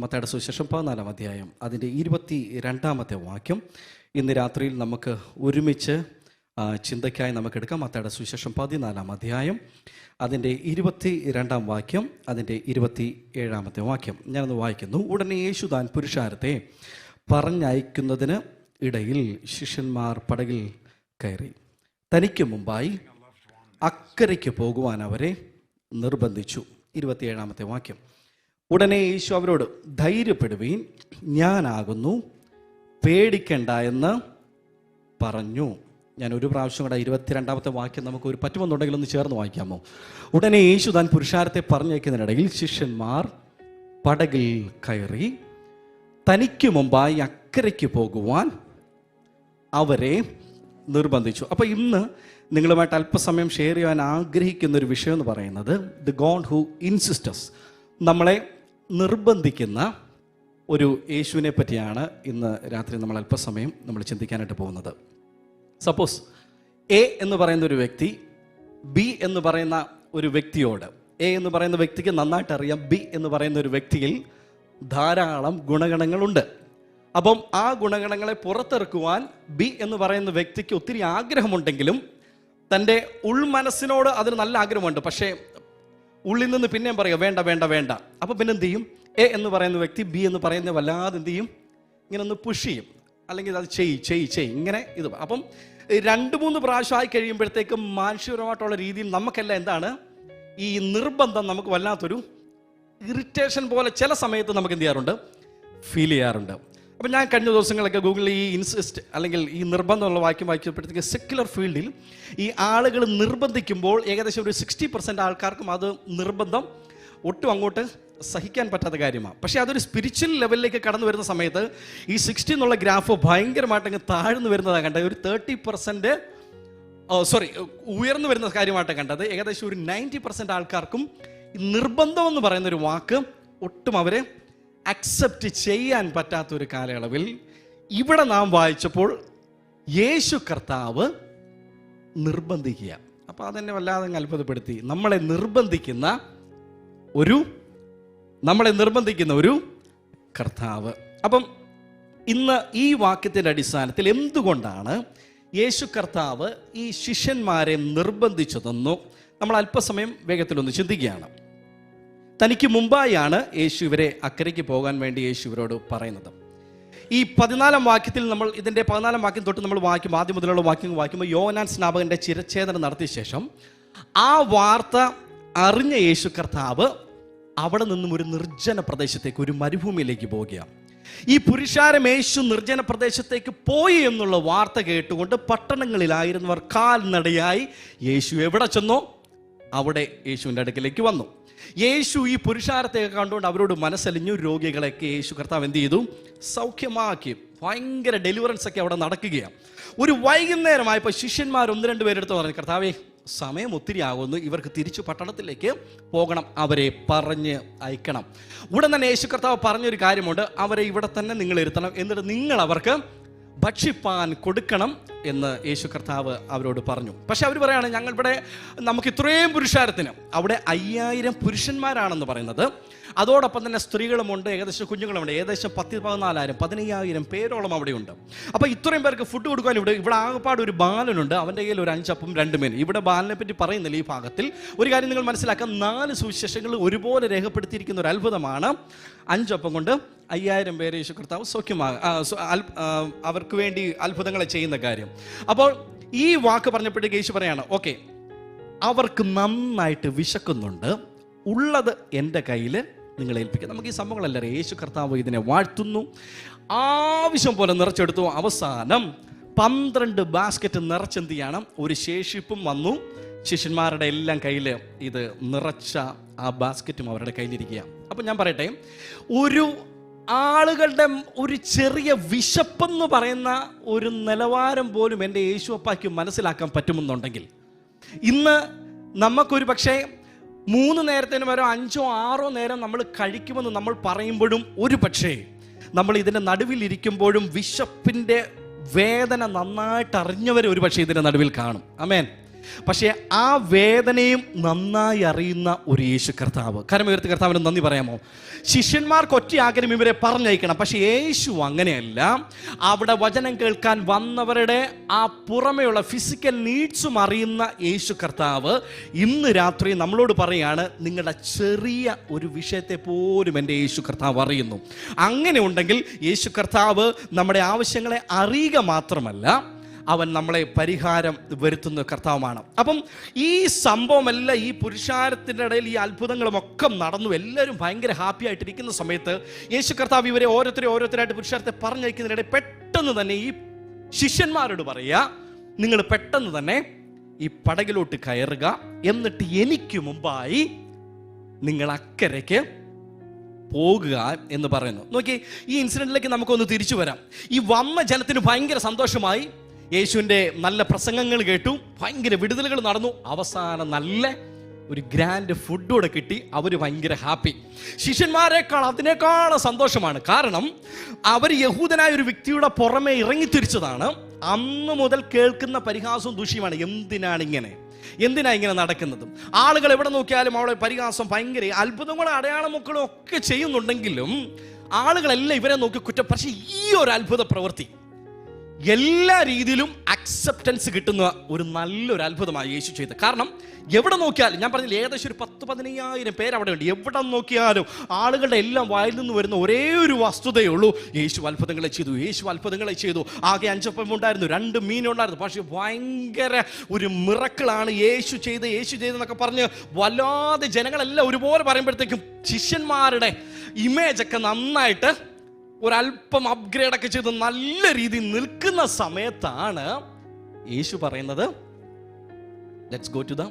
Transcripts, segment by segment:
മത്തയുടെ സുവിശേഷം പതിനാലാം അധ്യായം അതിന്റെ ഇരുപത്തി രണ്ടാമത്തെ വാക്യം. ഇന്ന് രാത്രിയിൽ നമുക്ക് ഒരുമിച്ച് ചിന്തയ്ക്കായി നമുക്ക് എടുക്കാം മത്തയുടെ സുവിശേഷം പതിനാലാം അധ്യായം അതിന്റെ ഇരുപത്തി രണ്ടാം വാക്യം അതിന്റെ ഇരുപത്തി ഏഴാമത്തെ വാക്യം. ഞാനൊന്ന് വായിക്കുന്നു. ഉടനെ യേശു താൻ പുരുഷാരത്തെ പറഞ്ഞയക്കുന്നതിന് ഇടയിൽ ശിഷ്യന്മാർ പടകിൽ കയറി. തനിക്ക് മുമ്പായി അക്കരയ്ക്ക് പോകുവാൻ അവരെ നിർബന്ധിച്ചു. ഇരുപത്തിയേഴാമത്തെ വാക്യം. ഉടനെ യേശു അവരോട് ധൈര്യപ്പെടുവീൻ ഞാനാകുന്നു പേടിക്കണ്ട എന്ന് പറഞ്ഞു. ഞാൻ ഒരു പ്രാവശ്യം കൂടെ ഇരുപത്തിരണ്ടാമത്തെ വാക്യം നമുക്ക് ഒരു പറ്റുമെന്നുണ്ടെങ്കിൽ ഒന്ന് ചേർന്ന് വായിക്കാമോ? ഉടനെ യേശു താൻ പുരുഷാരത്തെ പറഞ്ഞേക്കുന്നതിനിടയിൽ ശിഷ്യന്മാർ പടകിൽ കയറി തനിക്ക് മുമ്പായി അക്കരയ്ക്ക് പോകുവാൻ അവരെ നിർബന്ധിച്ചു. അപ്പോൾ ഇന്ന് നിങ്ങളുമായിട്ട് അല്പസമയം ഷെയർ ചെയ്യാൻ ആഗ്രഹിക്കുന്ന ഒരു വിഷയം എന്ന് പറയുന്നത് ദി ഗോഡ് ഹു ഇൻസിസ്റ്റസ് നമ്മളെ നിർബന്ധിക്കുന്ന ഒരു യേശുവിനെ പറ്റിയാണ് ഇന്ന് രാത്രി നമ്മൾ അല്പസമയം നമ്മൾ ചിന്തിക്കാനായിട്ട് പോകുന്നത്. സപ്പോസ് എ എന്ന് പറയുന്ന ഒരു വ്യക്തി ബി എന്ന് പറയുന്ന ഒരു വ്യക്തിയോട് എ എന്ന് പറയുന്ന വ്യക്തിക്ക് നന്നായിട്ട് അറിയാം ബി എന്ന് പറയുന്ന ഒരു വ്യക്തിയിൽ ധാരാളം ഗുണഗണങ്ങളുണ്ട്. അപ്പം ആ ഗുണഗണങ്ങളെ പുറത്തിറക്കുവാൻ ബി എന്ന് പറയുന്ന വ്യക്തിക്ക് ഒത്തിരി ആഗ്രഹമുണ്ടെങ്കിലും തന്റെ ഉൾമനസ്സിനോട് അതിന് നല്ല ആഗ്രഹമുണ്ട്. പക്ഷേ ഉള്ളിൽ നിന്ന് പിന്നെയും പറയുക വേണ്ട വേണ്ട വേണ്ട. അപ്പം പിന്നെ എന്ത് ചെയ്യും? എ എന്ന് പറയുന്ന വ്യക്തി ബി എന്ന് പറയുന്ന വല്ലാതെ എന്ത് ചെയ്യും? ഇങ്ങനെ ഒന്ന് പുഷ് ചെയ്യും. അല്ലെങ്കിൽ അത് ചെയ് ചെയ് ചെയ് ഇങ്ങനെ ഇത് അപ്പം രണ്ട് മൂന്ന് പ്രാവശ്യം ആയി കഴിയുമ്പോഴത്തേക്കും മാനുഷികപരമായിട്ടുള്ള രീതിയിൽ നമുക്കെല്ലാം എന്താണ്? ഈ നിർബന്ധം നമുക്ക് വല്ലാത്തൊരു ഇറിറ്റേഷൻ പോലെ ചില സമയത്ത് നമുക്ക് എന്ത് ചെയ്യാറുണ്ട്? ഫീൽ ചെയ്യാറുണ്ട്. അപ്പം ഞാൻ കഴിഞ്ഞ ദിവസങ്ങളൊക്കെ ഗൂഗിളിൽ ഈ ഇൻസിസ്റ്റ് അല്ലെങ്കിൽ ഈ നിർബന്ധമുള്ള വാക്യം വായിച്ചപ്പോഴത്തേക്ക് സെക്യുലർ ഫീൽഡിൽ ഈ ആളുകൾ നിർബന്ധിക്കുമ്പോൾ ഏകദേശം ഒരു സിക്സ്റ്റി പെർസെന്റ് ആൾക്കാർക്കും അത് നിർബന്ധം ഒട്ടും അങ്ങോട്ട് സഹിക്കാൻ പറ്റാത്ത കാര്യമാണ്. പക്ഷേ അതൊരു സ്പിരിച്വൽ ലെവലിലേക്ക് കടന്നു വരുന്ന സമയത്ത് ഈ സിക്സ്റ്റി എന്നുള്ള ഗ്രാഫ് ഭയങ്കരമായിട്ട് അങ്ങ് താഴ്ന്നു വരുന്നതാണ് കണ്ടത്. ഒരു തേർട്ടി പെർസെന്റ് സോറി ഉയർന്നു വരുന്ന കാര്യമായിട്ട് കണ്ടത്. ഏകദേശം ഒരു നയന്റി പെർസെന്റ് ആൾക്കാർക്കും നിർബന്ധം എന്ന് പറയുന്ന ഒരു വാക്ക് ഒട്ടും അവരെ അക്സെപ്റ്റ് ചെയ്യാൻ പറ്റാത്തൊരു കാലയളവിൽ ഇവിടെ നാം വായിച്ചപ്പോൾ യേശു കർത്താവ് നിർബന്ധിക്കുക അപ്പോൾ അതെന്നെ വല്ലാതെ അത്ഭുതപ്പെടുത്തി. നമ്മളെ നിർബന്ധിക്കുന്ന ഒരു നമ്മളെ നിർബന്ധിക്കുന്ന ഒരു കർത്താവ്. അപ്പം ഇന്ന് ഈ വാക്യത്തിന്റെ അടിസ്ഥാനത്തിൽ എന്തുകൊണ്ടാണ് യേശു കർത്താവ് ഈ ശിഷ്യന്മാരെ നിർബന്ധിച്ചതെന്നു നമ്മൾ അല്പസമയം വേഗത്തിലൊന്ന് ചിന്തിക്കുകയാണ്. തനിക്ക് മുമ്പായാണ് യേശു ഇവരെ അക്കരയ്ക്ക് പോകാൻ വേണ്ടി യേശു ഇവരോട് പറയുന്നത്. ഈ പതിനാലാം വാക്യത്തിൽ നമ്മൾ ഇതിന്റെ പതിനാലാം വാക്യം തൊട്ട് നമ്മൾ വായിക്കും. ആദ്യം മുതലുള്ള വാക്യം വായിക്കുമ്പോൾ യോനാൻ സ്നാപകന്റെ ചിരച്ഛേദന നടത്തിയ ശേഷം ആ വാർത്ത അറിഞ്ഞ യേശു കർത്താവ് അവിടെ നിന്നും ഒരു നിർജന പ്രദേശത്തേക്ക് ഒരു മരുഭൂമിയിലേക്ക് പോവുകയാണ്. ഈ പുരുഷാരം യേശു നിർജന പ്രദേശത്തേക്ക് പോയി എന്നുള്ള വാർത്ത കേട്ടുകൊണ്ട് പട്ടണങ്ങളിലായിരുന്നവർ കാൽനടയായി യേശു എവിടെ ചെന്നോ അവിടെ യേശുവിന്റെ അടുക്കിലേക്ക് വന്നു. യേശു ഈ പുരുഷാരത്തെ കണ്ടുകൊണ്ട് അവരോട് മനസ്സലിഞ്ഞു രോഗികളെയൊക്കെ യേശു കർത്താവ് എന്ത് ചെയ്തു? സൗഖ്യമാക്കി ഭയങ്കര ഡെലിവറൻസ് ഒക്കെ അവിടെ നടക്കുകയാണ്. ഒരു വൈകുന്നേരമായപ്പോൾ ശിഷ്യന്മാർ ഒന്ന് രണ്ട് പേരെടുത്ത് പറഞ്ഞു കർത്താവേ സമയം ഒത്തിരി ആകുന്നു. ഇവർക്ക് തിരിച്ചു പട്ടണത്തിലേക്ക് പോകണം. അവരെ പറഞ്ഞ് അയക്കണം. ഉടൻ തന്നെ യേശു കർത്താവ് പറഞ്ഞൊരു കാര്യമുണ്ട്. അവരെ ഇവിടെ തന്നെ നിങ്ങൾ ഇരുത്തണം. എന്നിട്ട് നിങ്ങൾ അവർക്ക് ഭക്ഷിപ്പാൻ കൊടുക്കണം എന്ന് യേശു കർത്താവ് അവരോട് പറഞ്ഞു. പക്ഷെ അവർ പറയാണ് ഞങ്ങളിവിടെ നമുക്ക് ഇത്രയും പുരുഷാരത്തിന് അവിടെ അയ്യായിരം പുരുഷന്മാരാണെന്ന് പറയുന്നത്. അതോടൊപ്പം തന്നെ സ്ത്രീകളുമുണ്ട് ഏകദേശം കുഞ്ഞുങ്ങളുമുണ്ട് ഏകദേശം പത്ത് പതിനാലായിരം പതിനയ്യായിരം പേരോളം അവിടെയുണ്ട്. അപ്പോൾ ഇത്രയും പേർക്ക് ഫുഡ് കൊടുക്കാൻ ഇവിടെ ഇവിടെ ആകപ്പാട് ഒരു ബാലനുണ്ട് അവന്റെ കയ്യിൽ ഒരു അഞ്ചപ്പം രണ്ട് മീൻ ഇവിടെ ബാലനെ പറ്റി പറയുന്നില്ല ഈ ഭാഗത്തിൽ. ഒരു കാര്യം നിങ്ങൾ മനസ്സിലാക്കാം നാല് സുവിശേഷങ്ങൾ ഒരുപോലെ രേഖപ്പെടുത്തിയിരിക്കുന്ന ഒരു അത്ഭുതമാണ്. അഞ്ചപ്പം കൊണ്ട് അയ്യായിരം പേരെ യേശു കർത്താവ് സൗഖ്യമാകും അവർക്ക് വേണ്ടി അത്ഭുതങ്ങളെ ചെയ്യുന്ന കാര്യം. അപ്പോൾ ഈ വാക്ക് പറഞ്ഞപ്പോഴേക്ക് യേശു പറയാണ് ഓക്കെ അവർക്ക് നന്നായിട്ട് വിശക്കുന്നുണ്ട് ഉള്ളത് എന്റെ കയ്യിൽ നിങ്ങൾ ഏൽപ്പിക്കുക നമുക്ക് ഈ സംഭവങ്ങളല്ല യേശു കർത്താവ് ഇതിനെ വാഴ്ത്തുന്നു. ആവശ്യം പോലെ നിറച്ചെടുത്തു. അവസാനം പന്ത്രണ്ട് ബാസ്ക്കറ്റ് നിറച്ചെന്ത് ചെയ്യണം? ഒരു ശേഷിപ്പും വന്നു. ശിഷ്യന്മാരുടെ എല്ലാം കയ്യിൽ ഇത് നിറച്ച ആ ബാസ്ക്കറ്റും അവരുടെ കയ്യിലിരിക്കുക അപ്പം ഞാൻ പറയട്ടെ ഒരു ആളുകളുടെ ഒരു ചെറിയ വിശപ്പെന്ന് പറയുന്ന ഒരു നിലവാരം പോലും എന്റെ യേശു അപ്പായ്ക്ക് മനസ്സിലാക്കാൻ പറ്റുമെന്നുണ്ടെങ്കിൽ ഇന്ന് നമുക്കൊരു പക്ഷേ മൂന്ന് നേരത്തിന് വരെ അഞ്ചോ ആറോ നേരം നമ്മൾ കഴിക്കുമെന്ന് നമ്മൾ പറയുമ്പോഴും ഒരു പക്ഷേ നമ്മൾ ഇതിന്റെ നടുവിൽ ഇരിക്കുമ്പോഴും വിശപ്പിന്റെ വേദന നന്നായിട്ട് അറിഞ്ഞവർ ഒരു പക്ഷേ ഇതിന്റെ നടുവിൽ കാണും. അമേൻ പക്ഷേ ആ വേദനയും നന്നായി അറിയുന്ന ഒരു യേശു കർത്താവ്. കരമുയർത്തി കർത്താവിന് നന്ദി പറയാമോ? ശിഷ്യന്മാർക്ക് ഒറ്റ ആഗ്രഹം ഇവരെ പറഞ്ഞയക്കണം. പക്ഷേ യേശു അങ്ങനെയല്ല. അവിടെ വചനം കേൾക്കാൻ വന്നവരുടെ ആ പുറമെയുള്ള ഫിസിക്കൽ നീഡ്സും അറിയുന്ന യേശു കർത്താവ് ഇന്ന് രാത്രി നമ്മളോട് പറയാണ് നിങ്ങളുടെ ചെറിയ ഒരു വിഷയത്തെ പോലും എന്റെ യേശു കർത്താവ് അറിയുന്നു. അങ്ങനെ ഉണ്ടെങ്കിൽ യേശു കർത്താവ് നമ്മുടെ ആവശ്യങ്ങളെ അറിയുക മാത്രമല്ല അവൻ നമ്മളെ പരിഹാരം വരുത്തുന്ന കർത്താവുമാണ്. അപ്പം ഈ സംഭവമെല്ലാം ഈ പുരുഷാരത്തിന്റെ ഇടയിൽ ഈ അത്ഭുതങ്ങളും ഒക്കെ നടന്നു. എല്ലാവരും ഭയങ്കര ഹാപ്പി ആയിട്ടിരിക്കുന്ന സമയത്ത് യേശു കർത്താവ് ഇവരെ ഓരോരുത്തരെ ഓരോരുത്തരായിട്ട് പുരുഷാരത്തെ പറഞ്ഞയക്കുന്നതിനിടെ പെട്ടെന്ന് തന്നെ ഈ ശിഷ്യന്മാരോട് പറയുക നിങ്ങൾ പെട്ടെന്ന് തന്നെ ഈ പടകിലോട്ട് കയറുക. എന്നിട്ട് എനിക്ക് മുമ്പായി നിങ്ങൾ അക്കരയ്ക്ക് പോകുക എന്ന് പറയുന്നു. നോക്കി ഈ ഇൻസിഡന്റിലേക്ക് നമുക്കൊന്ന് തിരിച്ചു വരാം. ഈ വന്ന ജനത്തിന് ഭയങ്കര സന്തോഷമായി. യേശുവിന്റെ നല്ല പ്രസംഗങ്ങൾ കേട്ടു. ഭയങ്കര വിടുതലുകൾ നടന്നു. അവസാനം നല്ല ഒരു ഗ്രാൻഡ് ഫുഡ് കൂടെ കിട്ടി. അവർ ഭയങ്കര ഹാപ്പി ശിഷ്യന്മാരെക്കാൾ അതിനേക്കാൾ സന്തോഷമാണ്. കാരണം അവർ യഹൂദനായ ഒരു വ്യക്തിയുടെ പുറമെ ഇറങ്ങിത്തിരിച്ചതാണ് അന്ന് മുതൽ കേൾക്കുന്ന പരിഹാസവും ദൂഷ്യമാണ് എന്തിനാണ് ഇങ്ങനെ? എന്തിനാ ഇങ്ങനെ നടക്കുന്നത്? ആളുകൾ എവിടെ നോക്കിയാലും അവളെ പരിഹാസം ഭയങ്കര അത്ഭുതങ്ങളും അടയാളമക്കളും ഒക്കെ ചെയ്യുന്നുണ്ടെങ്കിലും ആളുകളെല്ലാം ഇവരെ നോക്കി കുറ്റം. പക്ഷേ ഈ ഒരു അത്ഭുത പ്രവൃത്തി എല്ലാ രീതിയിലും അക്സെപ്റ്റൻസ് കിട്ടുന്ന ഒരു നല്ലൊരു അത്ഭുതമാണ് യേശു ചെയ്തത്. കാരണം എവിടെ നോക്കിയാലും ഞാൻ പറഞ്ഞില്ല ഏകദേശം ഒരു പത്ത് പതിനയ്യായിരം പേര് അവിടെ ഉണ്ട്. എവിടെ നോക്കിയാലും ആളുകളുടെ എല്ലാം വായിൽ നിന്ന് വരുന്ന ഒരേ ഒരു വസ്തുതയേ ഉള്ളൂ. യേശു അത്ഭുതങ്ങളെ ചെയ്തു യേശു അത്ഭുതങ്ങളെ ചെയ്തു. ആകെ അഞ്ചപ്പം ഉണ്ടായിരുന്നു രണ്ട് മീനുണ്ടായിരുന്നു പക്ഷേ ഭയങ്കര ഒരു മിറക്കിളാണ് യേശു ചെയ്ത് യേശു ചെയ്തെന്നൊക്കെ പറഞ്ഞ് വല്ലാതെ ജനങ്ങളെല്ലാം ഒരുപോലെ പറയുമ്പോഴത്തേക്കും ശിഷ്യന്മാരുടെ ഇമേജൊക്കെ നന്നായിട്ട് ഒരല്പം അപ്ഗ്രേഡ് ഒക്കെ ചെയ്ത് നല്ല രീതിയിൽ നിൽക്കുന്ന സമയത്താണ് യേശു പറയുന്നത് let's go to the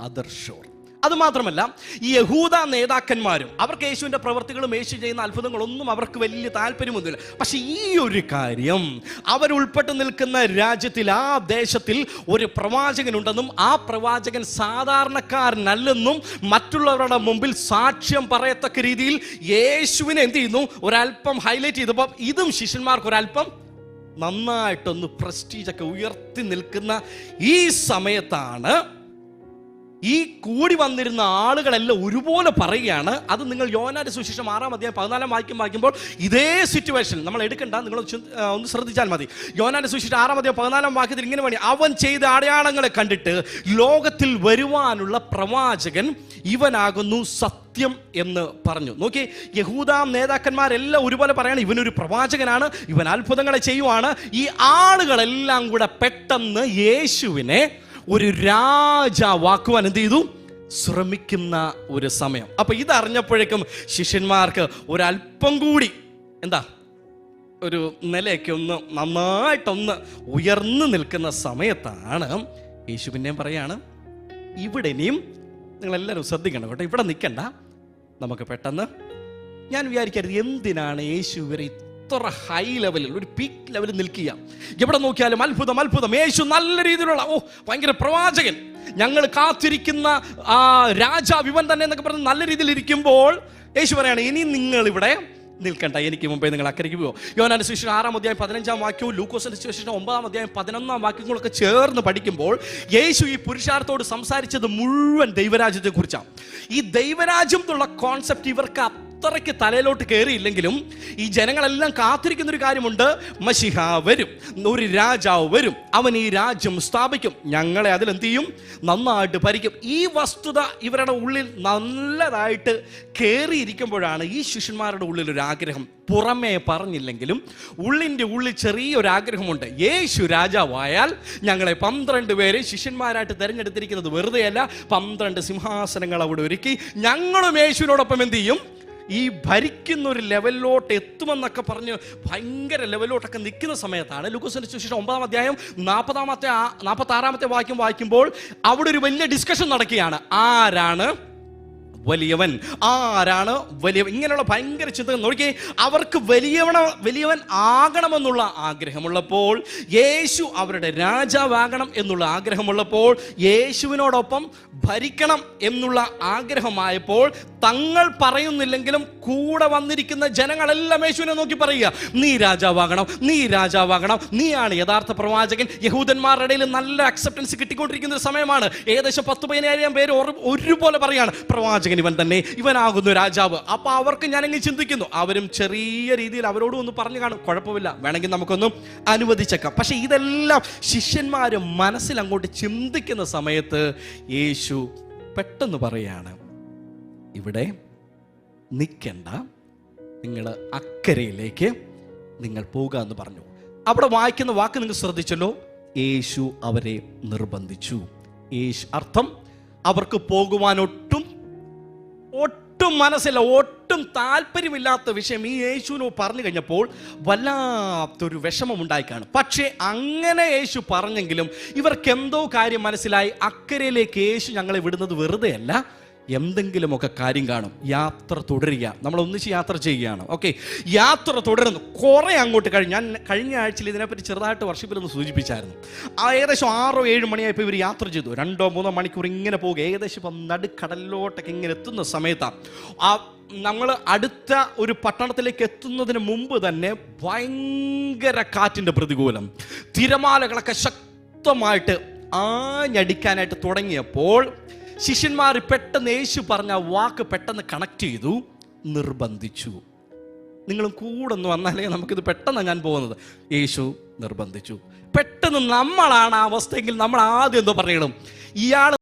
other shore അത് മാത്രമല്ല ഈ യഹൂദ നേതാക്കന്മാരും അവർക്ക് യേശുവിന്റെ പ്രവർത്തികളും യേശു ചെയ്യുന്ന അത്ഭുതങ്ങളൊന്നും അവർക്ക് വലിയ താല്പര്യമൊന്നുമില്ല. പക്ഷെ ഈ ഒരു കാര്യം അവരുൾപ്പെട്ട് നിൽക്കുന്ന രാജ്യത്തിൽ ആ ദേശത്തിൽ ഒരു പ്രവാചകനുണ്ടെന്നും ആ പ്രവാചകൻ സാധാരണക്കാരനല്ലെന്നും മറ്റുള്ളവരുടെ മുമ്പിൽ സാക്ഷ്യം പറയത്തക്ക രീതിയിൽ യേശുവിനെ എന്ത് ചെയ്യുന്നു? ഒരല്പം ഹൈലൈറ്റ് ചെയ്തപ്പോൾ ഇതും ശിഷ്യന്മാർക്ക് ഒരല്പം നന്നായിട്ടൊന്ന് പ്രസ്റ്റീജൊക്കെ ഉയർത്തി നിൽക്കുന്ന ഈ സമയത്താണ് ഈ കൂടി വന്നിരുന്ന ആളുകളെല്ലാം ഒരുപോലെ പറയുകയാണ്. അത് നിങ്ങൾ യോനാന്റെ സുശേഷം ആറാം അധ്യായം പതിനാലാം വാക്യം വായിക്കുമ്പോൾ ഇതേ സിറ്റുവേഷൻ നമ്മൾ എടുക്കണ്ട നിങ്ങൾ ഒന്ന് ശ്രദ്ധിച്ചാൽ മതി. യോനാന്റെ സുശേഷം ആറാം അധ്യായം പതിനാലാം വാക്യത്തിൽ ഇങ്ങനെ വേണി അവൻ ചെയ്ത അടയാളങ്ങളെ കണ്ടിട്ട് ലോകത്തിൽ വരുവാനുള്ള പ്രവാചകൻ ഇവനാകുന്നു സത്യം എന്ന് പറഞ്ഞു. നോക്കി യഹൂദാം നേതാക്കന്മാരെല്ലാം ഒരുപോലെ പറയാണ് ഇവനൊരു പ്രവാചകനാണ് ഇവൻ അത്ഭുതങ്ങളെ ചെയ്യുവാണ്. ഈ ആളുകളെല്ലാം കൂടെ പെട്ടെന്ന് യേശുവിനെ ഒരു രാജാവാക്കുവാൻ എന്ത് ചെയ്തു? ശ്രമിക്കുന്ന ഒരു സമയം. അപ്പൊ ഇതറിഞ്ഞപ്പോഴേക്കും ശിഷ്യന്മാർക്ക് ഒരല്പം കൂടി എന്താ? ഒരു നിലയൊക്കെ ഒന്ന് നന്നായിട്ടൊന്ന് ഉയർന്നു നിൽക്കുന്ന സമയത്താണ് യേശു പിന്നെയും പറയാണ് ഇവിടെ ഇനിയും നിങ്ങളെല്ലാവരും ശ്രദ്ധിക്കണം കേട്ടോ. ഇവിടെ നിൽക്കണ്ട. നമുക്ക് പെട്ടെന്ന് ഞാൻ വിചാരിക്കരുത് എന്തിനാണ് യേശു ഇവരെ ഇത്ര ഹൈ ലെവലിൽ ഒരു പീക്ക് ലെവലിൽ നിൽക്കുക എവിടെ നോക്കിയാലും അത്ഭുതം അത്ഭുതം. യേശു നല്ല രീതിയിലുള്ള ഓ ഭയങ്കര പ്രവാചകൻ. ഞങ്ങൾ കാത്തിരിക്കുന്ന ആ രാജാവ് ഇവൻ തന്നെ എന്നൊക്കെ പറഞ്ഞ് നല്ല രീതിയിൽ ഇരിക്കുമ്പോൾ യേശു പറയാണ് ഇനി നിങ്ങൾ ഇവിടെ നിൽക്കണ്ട. എനിക്ക് മുമ്പേ നിങ്ങൾ അക്കരയ്ക്ക് പോകുമോ യോനാന്റെ സുവിശേഷം ആറാം അധ്യായം പതിനഞ്ചാം വാക്യവും ലൂക്കോസിന്റെ സുവിശേഷം ഒമ്പതാം അധ്യായം പതിനൊന്നാം വാക്യങ്ങളൊക്കെ ചേർന്ന് പഠിക്കുമ്പോൾ യേശു ഈ പുരുഷാർത്ഥത്തോട് സംസാരിച്ചത് മുഴുവൻ ദൈവരാജ്യത്തെ കുറിച്ചാണ് ഈ ദൈവരാജ്യം എന്നുള്ള കോൺസെപ്റ്റ് ഇവർക്ക് അത്രയ്ക്ക് തലയിലോട്ട് കയറിയില്ലെങ്കിലും ഈ ജനങ്ങളെല്ലാം കാത്തിരിക്കുന്ന ഒരു കാര്യമുണ്ട്. മഷിഹ വരും ഒരു രാജാവ് വരും അവൻ ഈ രാജ്യം സ്ഥാപിക്കും. ഞങ്ങളെ അതിൽ എന്ത് ചെയ്യും നന്നായിട്ട് ഭരിക്കും. ഈ വസ്തുത ഇവരുടെ ഉള്ളിൽ നല്ലതായിട്ട് കയറിയിരിക്കുമ്പോഴാണ് ഈ ശിഷ്യന്മാരുടെ ഉള്ളിൽ ഒരു ആഗ്രഹം. പുറമേ പറഞ്ഞില്ലെങ്കിലും ഉള്ളിന്റെ ഉള്ളിൽ ചെറിയൊരു ആഗ്രഹമുണ്ട്. യേശു രാജാവായാൽ ഞങ്ങളെ പന്ത്രണ്ട് പേരെ ശിഷ്യന്മാരായിട്ട് തിരഞ്ഞെടുത്തിരിക്കുന്നത് വെറുതെയല്ല. പന്ത്രണ്ട് സിംഹാസനങ്ങൾ അവിടെ ഒരുക്കി ഞങ്ങളും യേശുവിനോടൊപ്പം എന്ത് ചെയ്യും ഈ ഭരിക്കുന്ന ഒരു ലെവലിലോട്ട് എത്തുമെന്നൊക്കെ പറഞ്ഞ് ഭയങ്കര ലെവലിലോട്ടൊക്കെ നിൽക്കുന്ന സമയത്താണ് ലൂക്കോസിന്റെ സുവിശേഷം ഒമ്പതാം അധ്യായം നാൽപ്പതാമത്തെ നാൽപ്പത്തി ആറാമത്തെ വാക്യം വായിക്കുമ്പോൾ അവിടെ ഒരു വലിയ ഡിസ്കഷൻ നടക്കുകയാണ്. ആരാണ് വലിയവൻ? ആരാണ് വലിയവൻ? ഇങ്ങനെയുള്ള ഭയങ്കര ചിന്തകൾ നോക്കിയേ അവർക്ക് വലിയവണ വലിയവൻ ആകണമെന്നുള്ള ആഗ്രഹമുള്ളപ്പോൾ യേശു അവരുടെ രാജാവാകണം എന്നുള്ള ആഗ്രഹമുള്ളപ്പോൾ യേശുവിനോടൊപ്പം ഭരിക്കണം എന്നുള്ള ആഗ്രഹമായപ്പോൾ തങ്ങൾ പറയുന്നില്ലെങ്കിലും കൂടെ വന്നിരിക്കുന്ന ജനങ്ങളെല്ലാം യേശുവിനെ നോക്കി പറയുക. നീ രാജാവാകണം നീ രാജാവാകണം നീയാണ് യഥാർത്ഥ പ്രവാചകൻ. യഹൂദന്മാരുടെ ഇടയിൽ നല്ല അക്സെപ്റ്റൻസ് കിട്ടിക്കൊണ്ടിരിക്കുന്ന ഒരു സമയമാണ്. ഏകദേശം പത്ത് പതിനായിരം പേര് ഒരുപോലെ പറയാണ്. പ്രവാചകൻ ഇവൻ തന്നെ ഇവനാകുന്നു രാജാവ്. അപ്പൊ അവർക്ക് ഞാനങ്ങ് ചിന്തിക്കുന്നു. അവരും ചെറിയ രീതിയിൽ അവരോടും ഒന്ന് പറഞ്ഞു കാണും. കുഴപ്പമില്ല. വേണമെങ്കിൽ നമുക്കൊന്നും അനുവദിച്ചേക്കാം പക്ഷെ ഇതെല്ലാം ശിഷ്യന്മാർ മനസ്സിൽ അങ്ങോട്ട് ചിന്തിക്കുന്ന സമയത്ത് യേശു പെട്ടെന്ന് പറയാണ് ഇവിടെ നിൽക്കണ്ട. നിങ്ങൾ അക്കരയിലേക്ക് നിങ്ങൾ പോകുക എന്ന് പറഞ്ഞു. അവിടെ വായിക്കുന്ന വാക്ക് നിങ്ങൾ ശ്രദ്ധിച്ചല്ലോ? യേശു അവരെ നിർബന്ധിച്ചു. യേശു അർത്ഥം അവർക്ക് പോകുവാൻ ഒട്ടും മനസ്സില്ല ഒട്ടും താല്പര്യമില്ലാത്ത വിഷയം ഈ യേശുവിനോ പറഞ്ഞു കഴിഞ്ഞപ്പോൾ വല്ലാത്തൊരു വിഷമം ഉണ്ടായിക്കാണ്. പക്ഷേ അങ്ങനെ യേശു പറഞ്ഞെങ്കിലും ഇവർക്ക് എന്തോ കാര്യം മനസ്സിലായി. അക്കരയിലേക്ക് യേശു ഞങ്ങളെ വിടുന്നത് വെറുതെ അല്ല എന്തെങ്കിലുമൊക്കെ കാര്യം കാണും. യാത്ര തുടരുക. നമ്മൾ ഒന്നിച്ച് യാത്ര ചെയ്യുകയാണ്. ഓക്കെ യാത്ര തുടരുന്നു. കുറേ അങ്ങോട്ട് കഴിഞ്ഞ് ഞാൻ കഴിഞ്ഞ ആഴ്ചയിൽ ഇതിനെപ്പറ്റി ചെറുതായിട്ട് വർഷിപ്പിലൊന്ന് സൂചിപ്പിച്ചായിരുന്നു. ഏകദേശം ആറോ ഏഴ് മണിയായപ്പോൾ ഇവർ യാത്ര ചെയ്തു. രണ്ടോ മൂന്നോ മണിക്കൂർ ഇങ്ങനെ പോകുക. ഏകദേശം ഇപ്പം നടുക്കടലിലോട്ടൊക്കെ ഇങ്ങനെ എത്തുന്ന സമയത്താണ് ആ നമ്മൾ അടുത്ത ഒരു പട്ടണത്തിലേക്ക് എത്തുന്നതിന് മുമ്പ് തന്നെ ഭയങ്കര കാറ്റിന്റെ പ്രതികൂലം. തിരമാലകളൊക്കെ ശക്തമായിട്ട് ആഞ്ഞടിക്കാനായിട്ട് തുടങ്ങിയപ്പോൾ ശിഷ്യന്മാർ പെട്ടെന്ന് യേശു പറഞ്ഞ വാക്ക് പെട്ടെന്ന് കണക്ട് ചെയ്തു നിർബന്ധിച്ചു. നിങ്ങളും കൂടെ ഒന്ന് വന്നാലേ നമുക്കിത് പെട്ടെന്ന് ഞാൻ പോകുന്നത്. യേശു നിർബന്ധിച്ചു. പെട്ടെന്ന് നമ്മളാണ് ആ അവസ്ഥയെങ്കിൽ നമ്മൾ ആദ്യം എന്തോ പറയണം ഇയാൾ